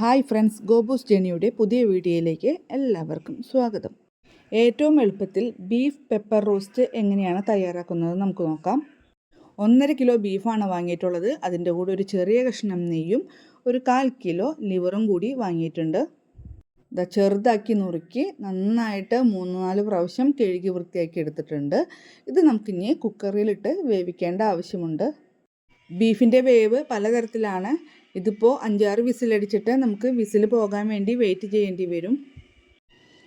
Hi friends ഗോബൂസ് ജെനിയുടെ പുതിയ വീഡിയോയിലേക്ക് എല്ലാവർക്കും സ്വാഗതം. ഏറ്റവും എളുപ്പത്തിൽ ബീഫ് പെപ്പർ റോസ്റ്റ് എങ്ങനെയാണ് തയ്യാറാക്കുന്നത് നമുക്ക് നോക്കാം. ഒന്നര കിലോ ബീഫാണ് വാങ്ങിയിട്ടുള്ളത്. അതിന്റെ കൂടെ ഒരു ചെറിയ കഷ്ണം നെയ്യും ഒരു കാൽ കിലോ ലിവറും കൂടി വാങ്ങിയിട്ടുണ്ട്. ഇതാ ചെറുതാക്കി നുറുക്കി നന്നായിട്ട് മൂന്ന് നാല് പ്രാവശ്യം കഴുകി വൃത്തിയാക്കി എടുത്തിട്ടുണ്ട്. ഇത് നമുക്കിനി കുക്കറിലിട്ട് വേവിക്കേണ്ട ആവശ്യമുണ്ട്. ബീഫിന്റെ വേവ് പലതരത്തിലാണ്. ഇതിപ്പോൾ അഞ്ചാറ് വിസിലടിച്ചിട്ട് നമുക്ക് വിസിൽ പോകാൻ വേണ്ടി വെയിറ്റ് ചെയ്യേണ്ടി വരും.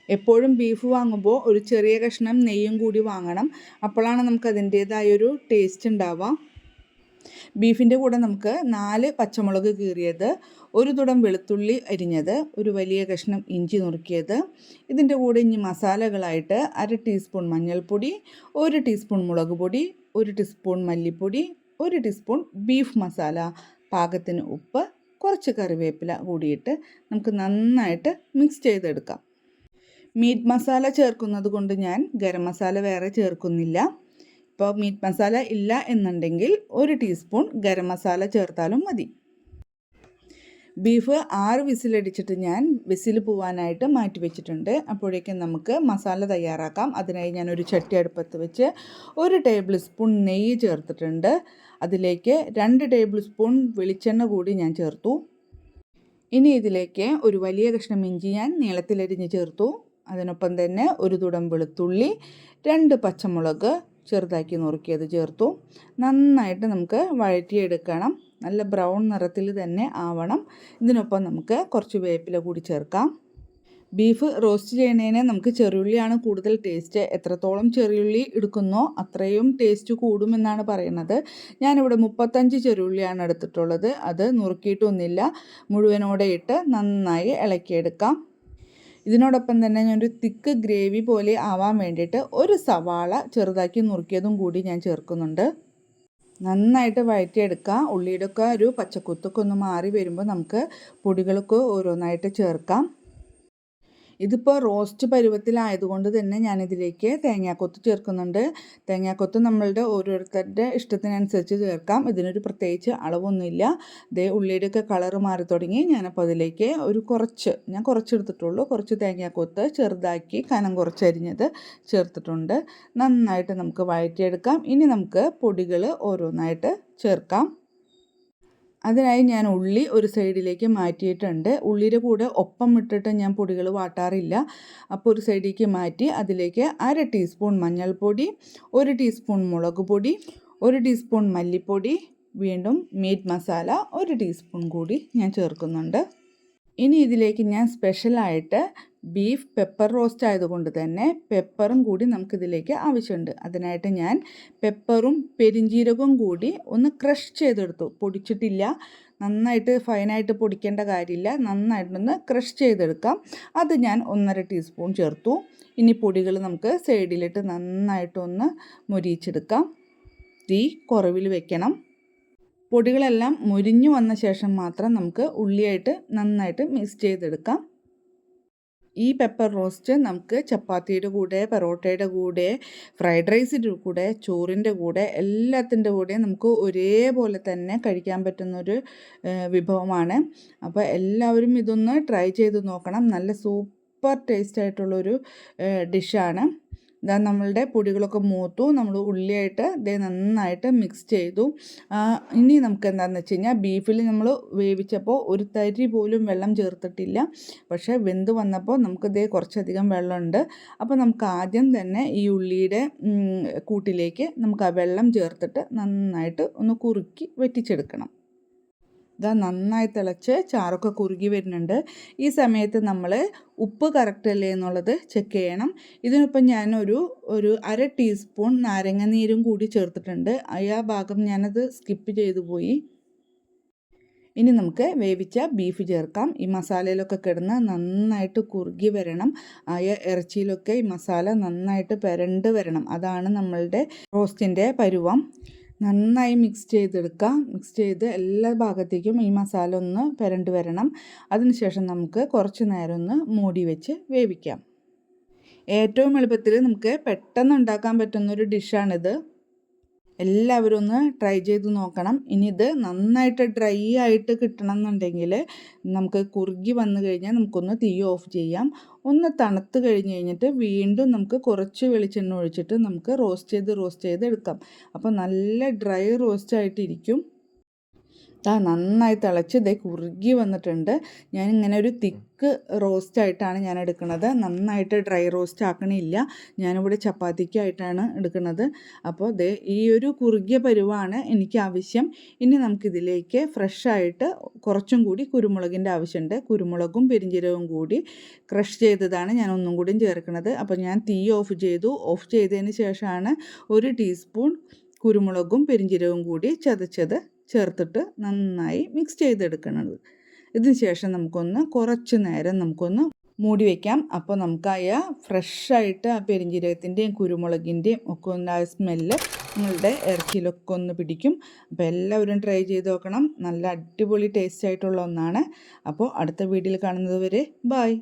എപ്പോഴും ബീഫ് വാങ്ങുമ്പോൾ ഒരു ചെറിയ കഷ്ണം നെയ്യും കൂടി വാങ്ങണം. അപ്പോഴാണ് നമുക്ക് അതിന്റേതായൊരു ടേസ്റ്റ് ഉണ്ടാവുക. ബീഫിന്റെ കൂടെ നമുക്ക് നാല് പച്ചമുളക് കീറിയത് ഒരു തുടം വെളുത്തുള്ളി അരിഞ്ഞത് ഒരു വലിയ കഷ്ണം ഇഞ്ചി നുറുക്കിയത്. ഇതിന്റെ കൂടെ ഇനി മസാലകളായിട്ട് അര ടീസ്പൂൺ മഞ്ഞൾപ്പൊടി ഒരു ടീസ്പൂൺ മുളക് പൊടി ഒരു ടീസ്പൂൺ മല്ലിപ്പൊടി ഒരു ടീസ്പൂൺ ബീഫ് മസാല പാകത്തിന് ഉപ്പ് കുറച്ച് കറിവേപ്പില കൂടിയിട്ട് നമുക്ക് നന്നായിട്ട് മിക്സ് ചെയ്തെടുക്കാം. മീറ്റ് മസാല ചേർക്കുന്നത് കൊണ്ട് ഞാൻ ഗരം മസാല വേറെ ചേർക്കുന്നില്ല. ഇപ്പോൾ മീറ്റ് മസാല ഇല്ല എന്നുണ്ടെങ്കിൽ ഒരു ടീസ്പൂൺ ഗരം മസാല ചേർത്താലും മതി. ബീഫ് ആറ് വിസിലടിച്ചിട്ട് ഞാൻ വിസിൽ പോവാനായിട്ട് മാറ്റി വെച്ചിട്ടുണ്ട്. അപ്പോഴേക്കും നമുക്ക് മസാല തയ്യാറാക്കാം. അതിനായി ഞാൻ ഒരു ചട്ടി അടുപ്പത്ത് വെച്ച് ഒരു ടേബിൾ സ്പൂൺ നെയ്യ് ചേർത്തിട്ടുണ്ട്. അതിലേക്ക് രണ്ട് ടേബിൾ സ്പൂൺ വെളിച്ചെണ്ണ കൂടി ഞാൻ ചേർത്തു. ഇനി ഇതിലേക്ക് ഒരു വലിയ കഷ്ണം ഇഞ്ചി ഞാൻ നീളത്തിലരിഞ്ഞ് ചേർത്തു. അതിനൊപ്പം തന്നെ ഒരു തുടം വെളുത്തുള്ളി രണ്ട് പച്ചമുളക് ചെറുതാക്കി നുറുക്കിയത് ചേർത്തു. നന്നായിട്ട് നമുക്ക് വഴറ്റിയെടുക്കണം. നല്ല ബ്രൗൺ നിറത്തിൽ തന്നെ ആവണം. ഇതിനൊപ്പം നമുക്ക് കുറച്ച് വേപ്പില കൂടി ചേർക്കാം. ബീഫ് റോസ്റ്റ് ചെയ്യുന്നതിന് നമുക്ക് ചെറിയുള്ളിയാണ് കൂടുതൽ ടേസ്റ്റ് എത്രത്തോളം ചെറിയുള്ളി എടുക്കുന്നോ അത്രയും ടേസ്റ്റ് കൂടുമെന്നാണ് പറയുന്നത്. ഞാനിവിടെ മുപ്പത്തഞ്ച് ചെറിയുള്ളിയാണ് എടുത്തിട്ടുള്ളത്. അത് നുറുക്കിയിട്ടൊന്നുമില്ല. മുഴുവനോടെ ഇട്ട് നന്നായി ഇളക്കിയെടുക്കാം. ഇതിനോടൊപ്പം തന്നെ ഞാനൊരു തിക്ക് ഗ്രേവി പോലെ ആവാൻ വേണ്ടിയിട്ട് ഒരു സവാള ചെറുതാക്കി നുറുക്കിയതും കൂടി ഞാൻ ചേർക്കുന്നുണ്ട്. നന്നായിട്ട് വഴറ്റിയെടുക്കുക ഉള്ളിയുടെയൊക്കെ ഒരു പച്ചക്കുത്തൊക്കെ ഒന്ന് മാറി വരുമ്പോൾ നമുക്ക് പൊടികളൊക്കെ ഓരോന്നായിട്ട് ചേർക്കാം. ഇതിപ്പോൾ റോസ്റ്റ് പരുവത്തിലായതുകൊണ്ട് തന്നെ ഞാനിതിലേക്ക് തേങ്ങാക്കൊത്ത് ചേർക്കുന്നുണ്ട്. തേങ്ങാക്കൊത്ത് നമ്മളുടെ ഓരോരുത്തരുടെ ഇഷ്ടത്തിനനുസരിച്ച് ചേർക്കാം. ഇതിനൊരു പ്രത്യേകിച്ച് അളവൊന്നുമില്ല. ദേ ഉള്ളിയുടെയൊക്കെ കളറ് മാറി തുടങ്ങി. ഞാനപ്പോൾ അതിലേക്ക് ഒരു കുറച്ച് ഞാൻ കുറച്ചെടുത്തിട്ടുള്ളൂ. കുറച്ച് തേങ്ങാക്കൊത്ത് ചെറുതാക്കി കനം കുറച്ചരിഞ്ഞത് ചേർത്തിട്ടുണ്ട്. നന്നായിട്ട് നമുക്ക് വഴറ്റിയെടുക്കാം. ഇനി നമുക്ക് പൊടികൾ ഓരോന്നായിട്ട് ചേർക്കാം. അതിനായി ഞാൻ ഉള്ളി ഒരു സൈഡിലേക്ക് മാറ്റിയിട്ടുണ്ട്. ഉള്ളിയുടെ കൂടെ ഒപ്പം ഇട്ടിട്ട് ഞാൻ പൊടികൾ വാട്ടാറില്ല. അപ്പോൾ ഒരു സൈഡിലേക്ക് മാറ്റി അതിലേക്ക് അര ടീസ്പൂൺ മഞ്ഞൾപ്പൊടി ഒരു ടീസ്പൂൺ മുളക് പൊടി ഒരു ടീസ്പൂൺ മല്ലിപ്പൊടി വീണ്ടും മീറ്റ് മസാല ഒരു ടീസ്പൂൺ കൂടി ഞാൻ ചേർക്കുന്നുണ്ട്. ഇനി ഇതിലേക്ക് ഞാൻ സ്പെഷ്യലായിട്ട് ബീഫ് പെപ്പർ റോസ്റ്റ് ആയതുകൊണ്ട് തന്നെ പെപ്പറും കൂടി നമുക്കിതിലേക്ക് ആവശ്യമുണ്ട്. അതിനായിട്ട് ഞാൻ പെപ്പറും പെരിഞ്ജീരകവും കൂടി ഒന്ന് ക്രഷ് ചെയ്തെടുത്തു. പൊടിച്ചിട്ടില്ല. നന്നായിട്ട് ഫൈനായിട്ട് പൊടിക്കേണ്ട കാര്യമില്ല. നന്നായിട്ടൊന്ന് ക്രഷ് ചെയ്തെടുക്കാം. അത് ഞാൻ ഒന്നര ടീസ്പൂൺ ചേർത്തു. ഇനി പൊടികൾ നമുക്ക് സൈഡിലിട്ട് നന്നായിട്ടൊന്ന് മുരിയിച്ചെടുക്കാം. തീ കുറവിൽ വെക്കണം. പൊടികളെല്ലാം മുരിഞ്ഞു വന്ന ശേഷം മാത്രം നമുക്ക് ഉള്ളിയായിട്ട് നന്നായിട്ട് മിക്സ് ചെയ്തെടുക്കാം. ഈ പെപ്പർ റോസ്റ്റ് നമുക്ക് ചപ്പാത്തിയുടെ കൂടെ പൊറോട്ടയുടെ കൂടെ ഫ്രൈഡ് റൈസിന്റെ കൂടെ ചോറിന്റെ കൂടെ എല്ലാത്തിന്റെ കൂടെ നമുക്ക് ഒരേപോലെ തന്നെ കഴിക്കാൻ പറ്റുന്നൊരു വിഭവമാണ്. അപ്പോൾ എല്ലാവരും ഇതൊന്ന് ട്രൈ ചെയ്ത് നോക്കണം. നല്ല സൂപ്പർ ടേസ്റ്റ് ആയിട്ടുള്ളൊരു ഡിഷാണ് ഇതാ നമ്മളുടെ പൊടികളൊക്കെ മൂത്തു നമ്മൾ ഉള്ളിയായിട്ട് ഇതേ നന്നായിട്ട് മിക്സ് ചെയ്തു. ഇനി നമുക്ക് എന്താണെന്ന് വെച്ച് കഴിഞ്ഞാൽ ബീഫിൽ നമ്മൾ വേവിച്ചപ്പോൾ ഒരു തരി പോലും വെള്ളം ചേർത്തിട്ടില്ല. പക്ഷേ വെന്ത് വന്നപ്പോൾ നമുക്ക് ഇതേ കുറച്ചധികം വെള്ളമുണ്ട്. അപ്പോൾ നമുക്ക് ആദ്യം തന്നെ ഈ ഉള്ളിയുടെ കൂട്ടിലേക്ക് നമുക്ക് ആ വെള്ളം ചേർത്തിട്ട് നന്നായിട്ട് ഒന്ന് കുറുക്കി വെറ്റിച്ചെടുക്കണം. ഇതാ നന്നായി തിളച്ച് ചാറൊക്കെ കുറുകി വരുന്നുണ്ട്. ഈ സമയത്ത് നമ്മൾ ഉപ്പ് കറക്റ്റ് അല്ലേ എന്നുള്ളത് ചെക്ക് ചെയ്യണം. ഇതിനൊപ്പം ഞാനൊരു ഒരു അര ടീസ്പൂൺ നാരങ്ങ നീരും കൂടി ചേർത്തിട്ടുണ്ട്. ആ ഭാഗം ഞാനത് സ്കിപ്പ് ചെയ്തു പോയി. ഇനി നമുക്ക് വേവിച്ച ബീഫ് ചേർക്കാം. ഈ മസാലയിലൊക്കെ കിടന്ന് നന്നായിട്ട് കുറുകി വരണം. ആയ ഇറച്ചിയിലൊക്കെ ഈ മസാല നന്നായിട്ട് പെരണ്ട് വരണം. അതാണ് നമ്മളുടെ റോസ്റ്റിന്റെ പരുവം. നന്നായി മിക്സ് ചെയ്തെടുക്കുക. മിക്സ് ചെയ്ത് എല്ലാ ഭാഗത്തേക്കും ഈ മസാല ഒന്ന് പുരണ്ട് വരണം. അതിനുശേഷം നമുക്ക് കുറച്ച് നേരം ഒന്ന് മൂടി വെച്ച് വേവിക്കാം. ഏറ്റവും എളുപ്പത്തിൽ നമുക്ക് പെട്ടെന്ന് ഉണ്ടാക്കാൻ പറ്റുന്നൊരു ഡിഷാണിത് എല്ലാവരും ഒന്ന് ട്രൈ ചെയ്ത് നോക്കണം. ഇനി ഇത് നന്നായിട്ട് ഡ്രൈ ആയിട്ട് കിട്ടണം എന്നുണ്ടെങ്കിൽ നമുക്ക് കുറുകി വന്നു കഴിഞ്ഞാൽ നമുക്കൊന്ന് തീ ഓഫ് ചെയ്യാം. ഒന്ന് തണുത്ത് കഴിഞ്ഞ് കഴിഞ്ഞിട്ട് വീണ്ടും നമുക്ക് കുറച്ച് വെളിച്ചെണ്ണ ഒഴിച്ചിട്ട് നമുക്ക് റോസ്റ്റ് ചെയ്ത് റോസ്റ്റ് ചെയ്ത് എടുക്കാം. അപ്പോൾ നല്ല ഡ്രൈ റോസ്റ്റ് ആയിട്ടിരിക്കും. ദാ നന്നായി തിളച്ച് ഇതേ കുറുകി വന്നിട്ടുണ്ട്. ഞാൻ ഇങ്ങനെ ഒരു തിക്ക് റോസ്റ്റ് ആയിട്ടാണ് ഞാൻ എടുക്കുന്നത്. നന്നായിട്ട് ഡ്രൈ റോസ്റ്റ് ആക്കണില്ല. ഞാനിവിടെ ചപ്പാത്തിക്കായിട്ടാണ് എടുക്കുന്നത്. അപ്പോൾ ദേ ഈ ഒരു കുറുകിയ പരുവാണ് എനിക്ക് ആവശ്യം. ഇനി നമുക്കിതിലേക്ക് ഫ്രഷായിട്ട് കുറച്ചും കൂടി കുരുമുളകിന്റെ ആവശ്യമുണ്ട്. കുരുമുളകും പെരിഞ്ചീരകവും കൂടി ക്രഷ് ചെയ്തതാണ് ഞാൻ ഒന്നും കൂടിയും ചേർക്കുന്നത്. അപ്പോൾ ഞാൻ തീ ഓഫ് ചെയ്തു. ഓഫ് ചെയ്തതിന് ശേഷമാണ് ഒരു ടീസ്പൂൺ കുരുമുളകും പെരിഞ്ചീരകവും കൂടി ചതച്ചത് ചേർത്തിട്ട് നന്നായി മിക്സ് ചെയ്തെടുക്കുന്നത് ഇതിന് ശേഷം നമുക്കൊന്ന് കുറച്ച് നേരം നമുക്കൊന്ന് മൂടി വയ്ക്കാം അപ്പോൾ നമുക്കായ ഫ്രഷായിട്ട് ആ പെരിഞ്ജീരകത്തിന്റെയും കുരുമുളകിന്റെയും ഒക്കെ ഒന്ന് ആ സ്മെല്ല് നിങ്ങളുടെ ഇറച്ചിയിലൊക്കെ ഒന്ന് പിടിക്കും. അപ്പോൾ എല്ലാവരും ട്രൈ ചെയ്ത് നോക്കണം. നല്ല അടിപൊളി ടേസ്റ്റ് ആയിട്ടുള്ള ഒന്നാണ്. അപ്പോൾ അടുത്ത വീഡിയോയിൽ കാണുന്നത് വരെ ബായ്